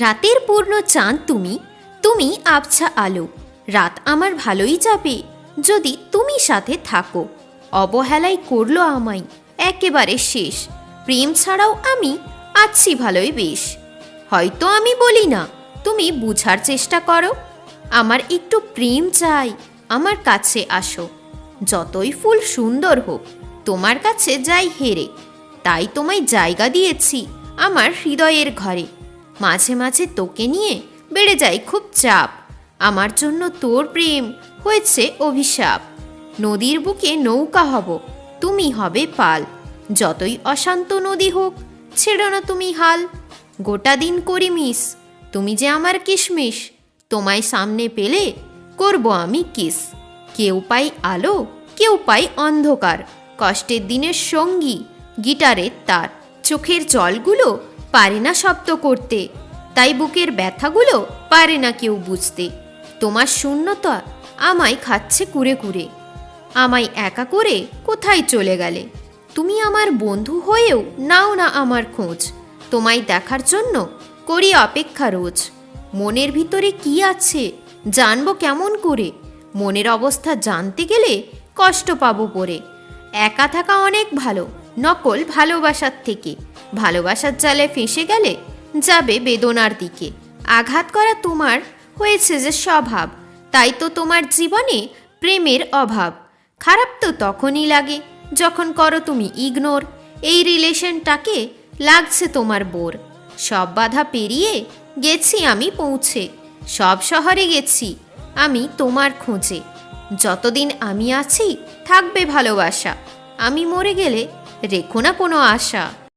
রাতের পূর্ণ চাঁদ তুমি তুমি আবছা আলো। রাত আমার ভালোই যাবে, যদি তুমি সাথে থাকো। অবহেলাই করল আমায়, একেবারে শেষ। প্রেম ছাড়াও আমি আছি ভালোই বেশ। হয়তো আমি বলি না, তুমি বুঝার চেষ্টা করো। আমার একটু প্রেম চাই, আমার কাছে আসো। যতই ফুল সুন্দর হোক, তোমার কাছে যাই হেরে। তাই তোমায় জায়গা দিয়েছি, আমার হৃদয়ের ঘরে। মাঝে মাঝে তোকে নিয়ে বেড়ে যায় খুব চাপ। আমার জন্য তোর প্রেম হয়েছে অভিশাপ। নদীর বুকে নৌকা হব, তুমি হবে পাল। যতই অশান্ত নদী হোক, ছেড়ো না তুমি হাল। গোটা দিন করি মিস, তুমি যে আমার কিশমিশ, তোমায় সামনে পেলে করব আমি কিস। কেউ পাই আলো, কেউ পাই অন্ধকার, কষ্টের দিনের সঙ্গী, গিটারের তার। চোখের জলগুলো পারে না শব্দ করতে। তাই বুকের ব্যথাগুলো পারে না কেউ বুঝতে। তোমার শূন্যতা আমায় খাচ্ছে কুরে কুরে। আমায় একা করে কোথায় চলে গেলে? তুমি আমার বন্ধু হয়েও নাও না আমার খোঁজ। তোমায় দেখার জন্য করি অপেক্ষা রোজ। মনের ভিতরে কি আছে জানব কেমন করে? মনের অবস্থা জানতে গেলে কষ্ট পাবো পরে। একা থাকা অনেক ভালো, নকল ভালোবাসার থেকে। ভালোবাসার জালে ফেঁসে গেলে যাবে বেদনার দিকে। আঘাত করা তোমার হয়েছে যে স্বভাব, তাই তো তোমার জীবনে প্রেমের অভাব। খারাপ তো তখনই লাগে যখন করো তুমি ইগনোর, এই রিলেশনটাকে লাগছে তোমার বোর। সব বাধা পেরিয়ে গেছি আমি পৌঁছে, সব শহরে গেছি আমি তোমার খোঁজে। যতদিন আমি আছি, থাকবে ভালোবাসা, আমি মরে গেলে রেখো না কোনো আশা।